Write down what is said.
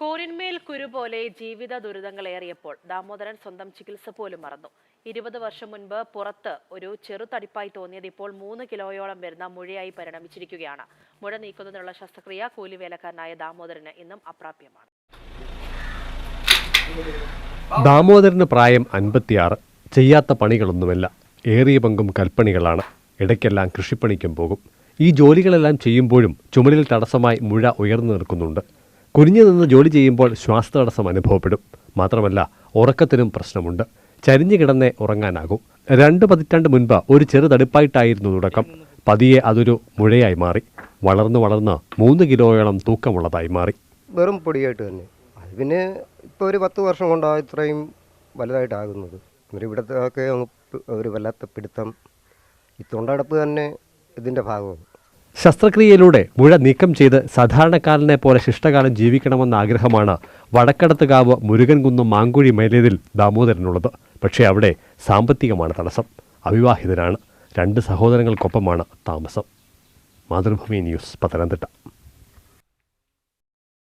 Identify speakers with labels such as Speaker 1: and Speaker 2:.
Speaker 1: കോരിന്മേൽ കുരു പോലെ ജീവിത ദുരിതങ്ങളേറിയപ്പോൾ ദാമോദരൻ സ്വന്തം ചികിത്സ പോലും മറന്നു. ഇരുപത് വർഷം മുൻപ് പുറത്ത് ഒരു ചെറുതടിപ്പായി തോന്നിയത് ഇപ്പോൾ മൂന്ന് കിലോയോളം വരുന്ന മുഴയായി പരിണമിച്ചിരിക്കുകയാണ്. മുഴ നീക്കുന്നതിനുള്ള ശസ്ത്രക്രിയ കൂലിവേലക്കാരനായ ദാമോദരന് ഇന്നും അപ്രാപ്യമാണ്.
Speaker 2: ദാമോദരന് പ്രായം അൻപത്തിയാറ്. ചെയ്യാത്ത പണികളൊന്നുമല്ല. ഏറിയ പങ്കും കൽപ്പണികളാണ്. ഇടയ്ക്കെല്ലാം കൃഷിപ്പണിക്കും പോകും. ഈ ജോലികളെല്ലാം ചെയ്യുമ്പോഴും ചുമലിൽ തടസ്സമായി മുഴ ഉയർന്നു നിൽക്കുന്നുണ്ട്. കുനിഞ്ഞു നിന്ന് ജോലി ചെയ്യുമ്പോൾ ശ്വാസതടസ്സം അനുഭവപ്പെടും. മാത്രമല്ല ഉറക്കത്തിനും പ്രശ്നമുണ്ട്. ചരിഞ്ഞു കിടന്നേ ഉറങ്ങാനാകും. രണ്ട് പതിറ്റാണ്ട് മുൻപ് ഒരു ചെറുതടുപ്പായിട്ടായിരുന്നു തുടക്കം. പതിയെ അതൊരു മുഴയായി മാറി. വളർന്നു വളർന്ന് മൂന്ന് കിലോയോളം തൂക്കമുള്ളതായി മാറി.
Speaker 3: വെറും പൊടിയായിട്ട് തന്നെ. അത് പിന്നെ ഇപ്പോൾ ഒരു പത്ത് വർഷം കൊണ്ടാണ് ഇത്രയും വലുതായിട്ടാകുന്നത്. ഇവിടുത്തെ ഒക്കെ ഒരു വല്ലാത്ത പിടുത്തം. ഈ തൊണ്ടടപ്പ് തന്നെ ഇതിന്റെ ഭാഗമാണ്.
Speaker 2: ശസ്ത്രക്രിയയിലൂടെ മുഴ നീക്കം ചെയ്ത് സാധാരണക്കാരനെ പോലെ ശിഷ്ടകാലം ജീവിക്കണമെന്ന ആഗ്രഹമാണ് വടക്കടത്തുകാവ് മുരുകൻകുന്നം മാങ്കുഴി മേലേതിൽ ദാമോദരനുള്ളത്. പക്ഷേ അവിടെ സാമ്പത്തികമാണ് തടസ്സം. അവിവാഹിതനാണ് രണ്ട് സഹോദരങ്ങൾക്കൊപ്പമാണ് താമസം. മാതൃഭൂമി ന്യൂസ് പത്തനംതിട്ട.